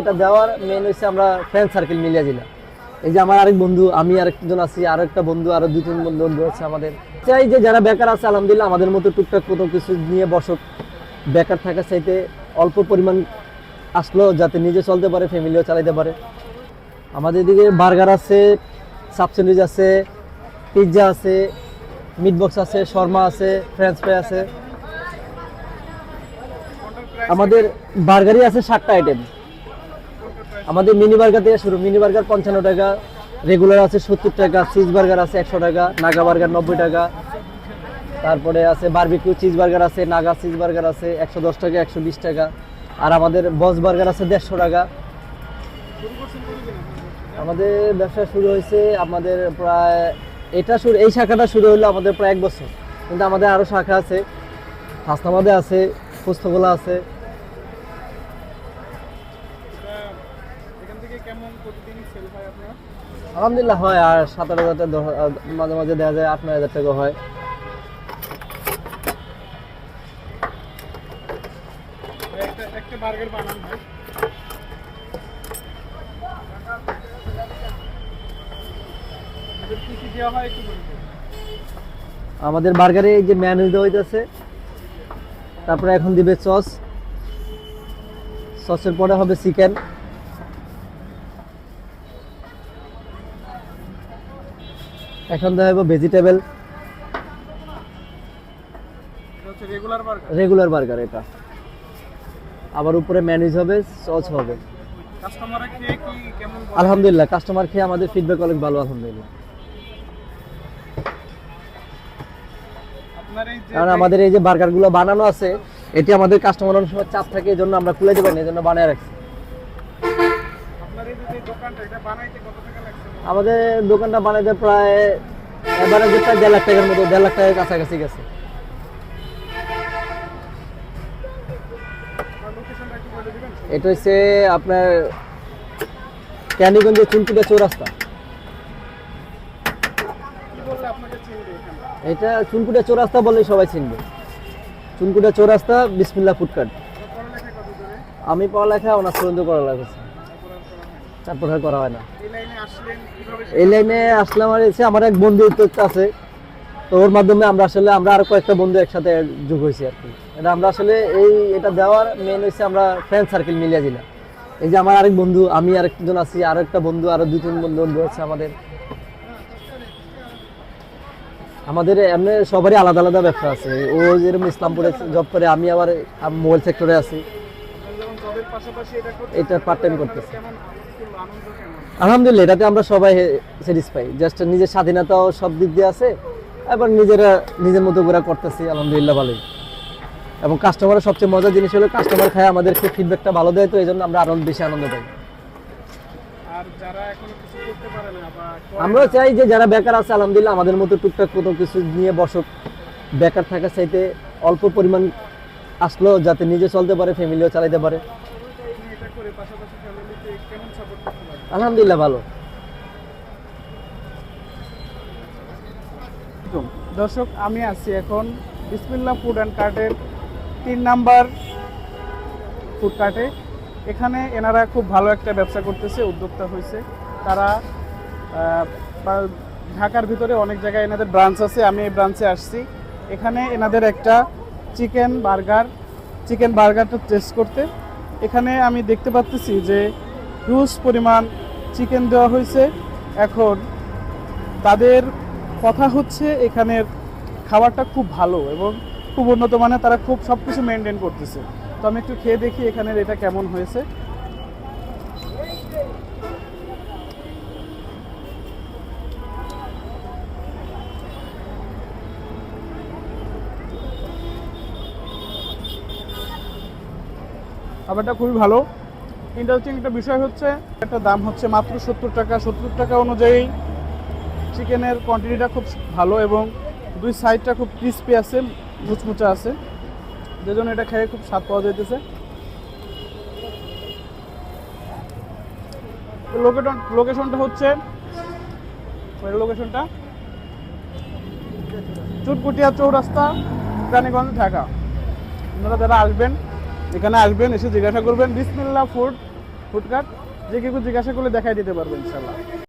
এটা দেওয়ার মেন হচ্ছে আমরা ফ্রেন্ড সার্কেল মিলিয়ে দিলাম এই যে আমার আরেক বন্ধু, আমি আরেকজন আছি আর একটা বন্ধু, আরও দুই তিন বন্ধু আছে আমাদের। চাই যে যারা বেকার আছে, আলহামদুলিল্লাহ আমাদের মতো টুকটাক কোনো কিছু নিয়ে বসক। বেকার থাকার চাইতে অল্প পরিমাণ আসলো যাতে নিজে চলতে পারে ফ্যামিলিও চালাইতে পারে। আমাদের দিকে বার্গার আছে সাব স্যান্ডউইচ আছে পিৎজা আছে মিট বক্স আছে, শর্মা আছে ফ্রেঞ্চ ফ্রাই আছে। আমাদের বার্গারই আছে সাতটা আইটেম আমাদের মিনি বার্গার থেকে শুরু। মিনি বার্গার পঞ্চান্ন টাকা রেগুলার আছে সত্তর টাকা চিজ বার্গার আছে একশো টাকা নাগা বার্গার নব্বই টাকা। তারপরে আছে বারবিকিউ চিজ বার্গার আছে নাগা চিজ বার্গার আছে, একশো দশ টাকা, একশো বিশ টাকা। আর আমাদের বস বার্গার আছে দেড়শো টাকা। আমাদের ব্যবসা শুরু হয়েছে আমাদের প্রায়, এটা শুরু এই শাখাটা শুরু হলো আমাদের প্রায় এক বছর। কিন্তু আমাদের আরও শাখা আছে। হাসনাবাদে আছে, পুস্তকলা আছে এখান থেকে কেমন প্রতিদিন সেল হয় আপনার আলহামদুলিল্লাহ হয়, আর সাত আট হাজার মাঝে মাঝে দেওয়া যায়, আট, নয় হাজার টাকা হয়। আমাদের বার্গারে এই যে ম্যানেজ দেওয়া হইতেছে, তারপরে এখন দিবে সস সসের পরে হবে চিকেন এখন হবে ভেজিটেবল রেগুলার বার্গার এটা। আবার উপরে ম্যানেজ হবে সস হবে? আলহামদুলিল্লাহ কাস্টমার খেয়ে আমাদের ফিডব্যাক অনেক ভালো আলহামদুলিল্লাহ। কারণ আমাদের এই যে বার্গারগুলো বানানো আছে এটি আমাদের কাস্টমার অনেক সময় চাপ থাকে এই জন্য আমরা খুলে দেবেন এই জন্য বানিয়ে রাখছি। আপনার এই যে দোকানটা এটা বানাইতে কত আমাদের দোকানটা বানাইতে প্রায় এভারেজে প্রায় দেড় লাখ টাকার মতো দেড় লাখ টাকার কাছাকাছি গেছে। এটা হচ্ছে আপনার ক্যানিগঞ্জের চুনকুটা চৌরাস্তা। এটা চুনকুটা চৌরাস্তা বললেই সবাই চিনবে। চুনকুটা চৌরাস্তা বিসমিল্লা পড়ালেখা দূরে আমি পড়ালেখা অনার্স পর্যন্ত করা লাগছে তারপর করা হয় না। আর এই লাইনে আসলাম আর এসে আমার এক বন্ধু আছে। তো ওর মাধ্যমে আমরা আসলে আমরা আরও কয়েকটা বন্ধু একসাথে যোগ হয়েছি আর কি। এটা আমরা আসলে এই এটা দেওয়ার মেন হচ্ছে আমরা ফ্রেন্ড সার্কেল মিলিয়ে দিলাম। এই যে আমার আরেক বন্ধু আমি আরেকজন আছি আরও একটা বন্ধু আরও দুই তিন বন্ধু বন্ধু আছে আমাদের। আমাদের এমনি সবারই আলাদা আলাদা ব্যবসা আছে। ও যেরকম ইসলামপুরে জব করে আমি আবার মোবাইল সেক্টরে আছি। এটা পার্ট টাইম করতেছি। আলহামদুলিল্লাহ এটাতে আমরা সবাই স্যাটিসফাই জাস্ট নিজের স্বাধীনতাও সব দিক দিয়ে আছে এবার নিজেরা নিজের মতো করে করতেছি আলহামদুলিল্লাহ ভালোই। এবং কাস্টমারের সবচেয়ে মজার জিনিস হলো কাস্টমার খায় আমাদেরকে ফিডব্যাকটা ভালো দেয় তো এই জন্য আমরা আরও বেশি আনন্দ পাই। আর যারা এখনও কিছু করতে পারে না বা করে চাই যে যারা বেকার আছে আলহামদুলিল্লাহ আমাদের মতো টুকটাক কোনো কিছু নিয়ে বসক। বেকার থাকার চাইতে অল্প পরিমাণ আসলো যাতে নিজে চলতে পারে ফ্যামিলিও চালাতে পারে। করে পাশাপাশি ফ্যামিলিতে কেমন সাপোর্ট করতে আলহামদুলিল্লাহ ভালো। দর্শক আমি আছি এখন বিসমিল্লা ফুড অ্যান্ড কার্টের তিন নাম্বার ফুড কার্টে এখানে এনারা খুব ভালো একটা ব্যবসা করতেছে উদ্যোক্তা হয়েছে তারা ঢাকার ভিতরে অনেক জায়গায় এনাদের ব্রাঞ্চ আছে আমি এই ব্রাঞ্চে আসছি। এখানে এনাদের একটা চিকেন বার্গার চিকেন বার্গারটা টেস্ট করতে। এখানে আমি দেখতে পাচ্ছি যে হিউজ পরিমাণ চিকেন দেওয়া হয়েছে। এখন তাদের কথা হচ্ছে এখানের খাবারটা খুব ভালো এবং খুব উন্নত মানের, তারা খুব সব কিছু মেনটেন করতেছে। তো আমি একটু খেয়ে দেখি এখানের এটা কেমন হয়েছে। খাবারটা খুবই ভালো। ইন্টারেস্টিং একটা বিষয় হচ্ছে একটা দাম হচ্ছে মাত্র সত্তর টাকা। সত্তর টাকা অনুযায়ী চিকেনের কোয়ান্টিটিটা খুব ভালো এবং দুই সাইডটা খুব ক্রিস্পি আছে, মুচমুচা আছে। যে জন্য এটা খেয়ে খুব স্বাদ পাওয়া যাইতেছে। লোকেশন লোকেশনটা হচ্ছে লোকেশনটা চুটকুটিয়া চৌরাস্তা, রানীগঞ্জ, ঢাকা। আপনারা যারা আসবেন এখানে আসবেন, এসে জিজ্ঞাসা করবেন বিসমিল্লা ফুড ফুড কার্ট। যে কেউ জিজ্ঞাসা করলে দেখাই দিতে পারবেন ইনশাল্লাহ